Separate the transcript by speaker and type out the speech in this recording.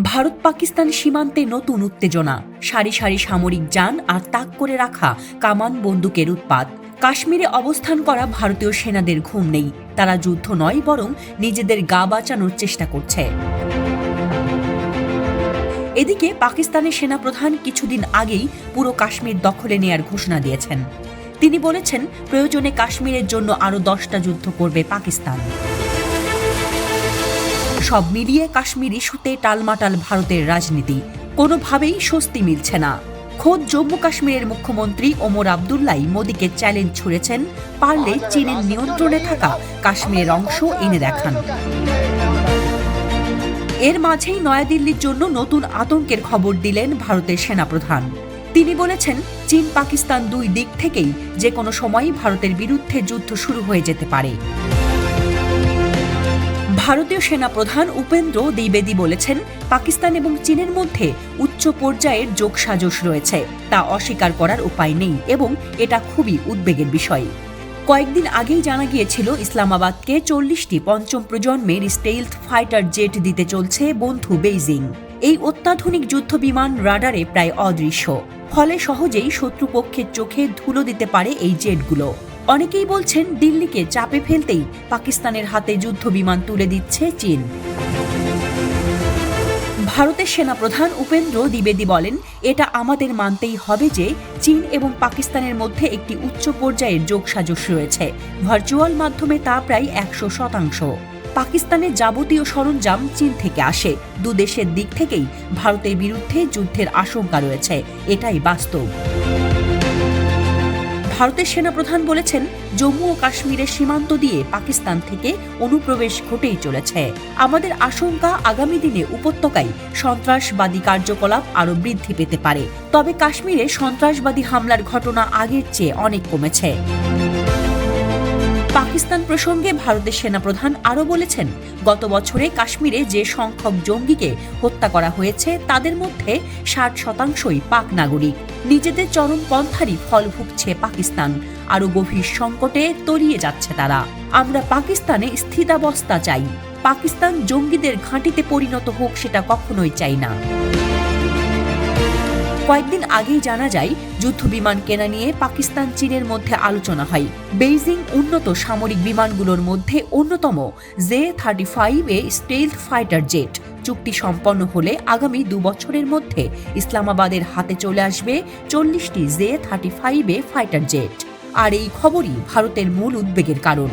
Speaker 1: ভারত পাকিস্তান সীমান্তে নতুন উত্তেজনা। সারি সারি সামরিক যান আর তাক করে রাখা কামান বন্দুকের উৎপাত। কাশ্মীরে অবস্থান করা ভারতীয় সেনাদের ঘুম নেই। তারা যুদ্ধ নয়, বরং নিজেদের গা বাঁচানোর চেষ্টা করছে। এদিকে পাকিস্তানের সেনাপ্রধান কিছুদিন আগেই পুরো কাশ্মীর দখলে নেয়ার ঘোষণা দিয়েছেন। তিনি বলেছেন, প্রয়োজনে কাশ্মীরের জন্য আরও দশটা যুদ্ধ করবে পাকিস্তান। সব মিলিয়ে কাশ্মীর ইস্যুতে টালমাটাল ভারতের রাজনীতি। কোনোভাবেই স্বস্তি মিলছে না। খোদ জম্মু কাশ্মীরের মুখ্যমন্ত্রী ওমর আবদুল্লাই মোদীকে চ্যালেঞ্জ ছুড়েছেন, পারলে চীনের নিয়ন্ত্রণে থাকা কাশ্মীরের অংশ এনে দেখান। এর মাঝেই নয়াদিল্লির জন্য নতুন আতঙ্কের খবর দিলেন ভারতের সেনাপ্রধান। তিনি বলেছেন, চীন পাকিস্তান দুই দিক থেকেই যে কোনো সময়ই ভারতের বিরুদ্ধে যুদ্ধ শুরু হয়ে যেতে পারে। ভারতীয় সেনা প্রধান উপেন্দ্র দ্বিবেদী বলেছেন, পাকিস্তান এবং চীনের মধ্যে উচ্চ পর্যায়ের যোগসাজশ রয়েছে, তা অস্বীকার করার উপায় নেই এবং এটা খুবই উদ্বেগের বিষয়। কয়েকদিন আগেই জানা গিয়েছিল, ইসলামাবাদকে চল্লিশটি পঞ্চম প্রজন্মের স্টেইলথ ফাইটার জেট দিতে চলছে বন্ধু বেইজিং। এই অত্যাধুনিক যুদ্ধ বিমান রাডারে প্রায় অদৃশ্য, ফলে সহজেই শত্রুপক্ষের চোখে ধুলো দিতে পারে এই জেটগুলো অনেকেই বলছেন দিল্লিকে চাপে ফেলতেই পাকিস্তানের হাতে যুদ্ধ বিমান তুলে দিচ্ছে চীন। ভারতের সেনাপ্রধান উপেন্দ্র দ্বিবেদী বলেন, এটা আমাদের মানতেই হবে যে চীন এবং পাকিস্তানের মধ্যে একটি উচ্চ পর্যায়ের যোগসাজশ রয়েছে। ভার্চুয়াল মাধ্যমে তা প্রায় একশো শতাংশ। পাকিস্তানের যাবতীয় সরঞ্জাম চীন থেকে আসে। দু দেশের দিক থেকেই ভারতের বিরুদ্ধে যুদ্ধের আশঙ্কা রয়েছে। এটাই বাস্তব। ভারতের সেনাপ্রধান বলেছেন, জম্মু ও কাশ্মীরের সীমান্ত দিয়ে পাকিস্তান থেকে অনুপ্রবেশ ঘটেই চলেছে। আমাদের আশঙ্কা আগামী দিনে উপত্যকায় সন্ত্রাসবাদী কার্যকলাপ আরও বৃদ্ধি পেতে পারে। তবে কাশ্মীরে সন্ত্রাসবাদী হামলার ঘটনা আগের চেয়ে অনেক কমেছে। পাকিস্তান প্রসঙ্গে ভারতের সেনাপ্রধান আরও বলেছেন, গত বছরে কাশ্মীরে যে সংখ্যক জঙ্গিকে হত্যা করা হয়েছে, তাদের মধ্যে ষাট শতাংশই পাক নাগরিক। নিজেদের চরমপন্থারই ফল ভুগছে পাকিস্তান। আরও গভীর সংকটে তরিয়ে যাচ্ছে তারা। আমরা পাকিস্তানে স্থিতাবস্থা চাই। পাকিস্তান জঙ্গিদের ঘাঁটিতে পরিণত হোক সেটা কখনোই চাই না। কয়েকদিন আগেই জানা যায়, যুদ্ধ বিমান কেনা নিয়ে পাকিস্তান চীনের মধ্যে আলোচনা হয়। বেইজিং উন্নত সামরিক বিমানগুলোর মধ্যে অন্যতম J thirty five A stealth fighter jet. চুক্তি সম্পন্ন হলে আগামী দু বছরের মধ্যে ইসলামাবাদের হাতে চলে আসবে চল্লিশটি J thirty five A fighter jet. আর এই খবরই ভারতের মূল উদ্বেগের কারণ।